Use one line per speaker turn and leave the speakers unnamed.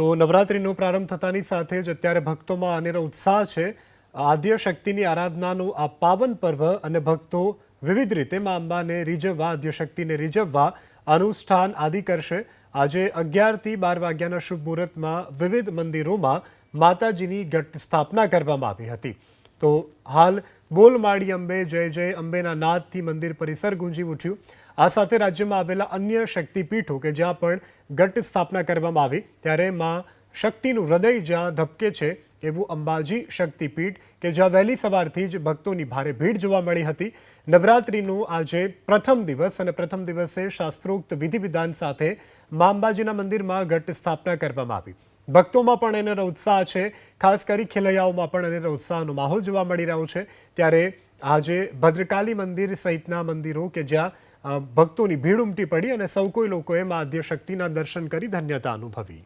તો નવરાત્રિનો પ્રારંભ થતાની સાથે જ અત્યારે ભક્તોમાં અનેરો ઉત્સાહ છે. આદ્ય શક્તિની આરાધનાનું આ પાવન પર્વ અને ભક્તો વિવિધ રીતે મા અંબાને રીઝવવા, આદ્ય શક્તિને રીઝવવા અનુષ્ઠાન આદિ કરશે. આજે અગિયારથી બાર વાગ્યાના શુભ મુહૂર્તમાં વિવિધ મંદિરોમાં માતાજીની ઘટ સ્થાપના કરવામાં આવી હતી. તો હાલ બોલ માળી અંબે, જય જય અંબેના નાદથી મંદિર પરિસર ગુંજી ઉઠ્યું. આ સાથે રાજ્યમાં આવેલા અન્ય શક્તિપીઠો કે જ્યાં પણ ઘટ સ્થાપના કરવામાં આવી, ત્યારે માં શક્તિનું હૃદય જ્યાં ધબકે છે એવું અંબાજી શક્તિપીઠ કે જ્યાં વહેલી સવારથી જ ભક્તોની ભારે ભીડ જોવા મળી હતી. નવરાત્રિનું આજે પ્રથમ દિવસ અને પ્રથમ દિવસે શાસ્ત્રોક્ત વિધિ વિધાન સાથે મા અંબાજીના મંદિરમાં ઘટ સ્થાપના કરવામાં આવી. ભક્તોમાં પણ એનો ઉત્સાહ છે. ખાસ કરી ખેલૈયાઓમાં પણ એનો ઉત્સાહનો માહોલ જોવા મળી રહ્યો છે. ત્યારે આજે ભદ્રકાલી મંદિર સહિતના મંદિરો કે જ્યાં ભક્તોની ભીડ ઉમટી પડી અને સૌ કોઈ લોકોએ મા આદ્ય શક્તિના દર્શન કરી ધન્યતા અનુભવી.